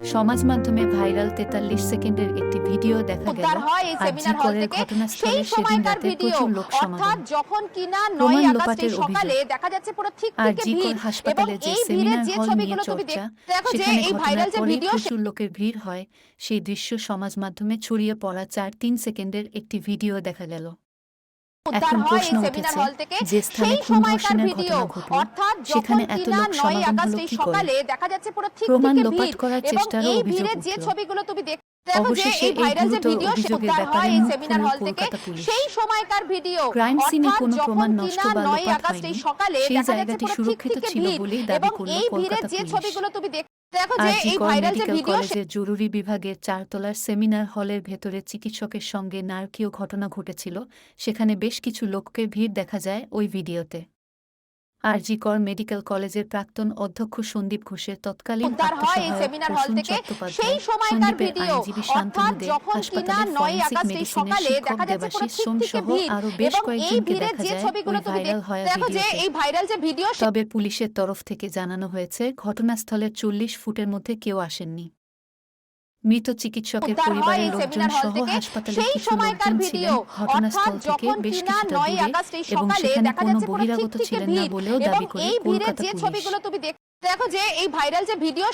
সমাজ মাধ্যমে ভাইরাল তেতাল্লিশ সেকেন্ডের একটি ভিডিও দেখা গেল। এই আর সেমিনার হল থেকে ঘটনাস্থলে সেই সেদিন সময়কার রাতে ভিডিও। প্রচুর লোক অর্থাৎ সমাগম। যখন কিনা প্রমাণ নয় আগস্ট লোপাটের এই সকালে অভিযোগ। দেখা যাচ্ছে পুরো ঠিক আর থেকে জি কর ভিড় হাসপাতালে যে সেমিনার যে হল নিয়ে ছবিগুলো তুমি চর্চা দেখো যে সেখানে এই ভাইরাল ঘটনার প্রচুর লোকের ভিড় হয়। সেই দৃশ্য সমাজ মাধ্যমে ছড়িয়ে পড়া চার তিন সেকেন্ডের একটি ভিডিও দেখা গেল। উদ্ধার হয় এই সেমিনার হল থেকে সেই সময়কার ভিডিও অর্থাৎ সেখানে যখন এত লোক নয় সমাগম হলো কি সকালে দেখা যাচ্ছে পুরো ঠিক প্রমাণ লোপাট করার অভিযোগ যে ছবিগুলো তুমি দেখ অবশেষে এই এই ভাইরাল ভিডিও উদ্ধার হয় এই সেমিনার হল থেকে সেই সময়কার ভিডিও ক্রাইম সিনে কোনো প্রমাণ নষ্ট বা লোপাট এই হয়নি সকালে সেই দেখা যাচ্ছে জায়গাটি সুরক্ষিত ছিল বলেই দাবি এবং করল কলকাতা পুলিশ। দেখ যে এই ভাইরাল যে ভিডিও কলেজের জরুরি বিভাগের চারতলার সেমিনার হলের ভেতরে চিকিৎসকের সঙ্গে নারকীয় ঘটনা ঘটেছিল। সেখানে বেশ কিছু লোককে ভিড় দেখা যায় ওই ভিডিওতে। আর জি কর মেডিকেল কলেজের প্রাক্তন অধ্যক্ষ সন্দীপ ঘোষের তৎকালীন উদ্ধার হয় এই সেমিনার হল থেকে। সেই সময়কার ভিডিও। অর্থাৎ যখন কিনা আগস্ট এই সকালে দেখা যাচ্ছে পুরো থেকে ভিড়। আরও বেশ এই কয়েকজনকে যে ছবিগুলো তুমি দেখো যে এই ভাইরাল যে ভিডিও তবে পুলিশের তরফ থেকে জানানো হয়েছে ঘটনাস্থলের চল্লিশ ফুটের মধ্যে কেউ আসেননি। মৃত চিকিৎসকের পরিবারের লোকজন সহ হাসপাতালে সেই কিছু লোকজন ছিলেন। ঘটনাস্থল থেকে বেশ কিছুটা নয় দূরে আগস্ট এবং সেখানে দেখা কোনো বহিরাগত ছিলেন না বলেও দাবি করে কলকাতা যে পুলিশ। ছবিগুলো তুমি দেখো যে এই ভাইরাল যে ভিডিও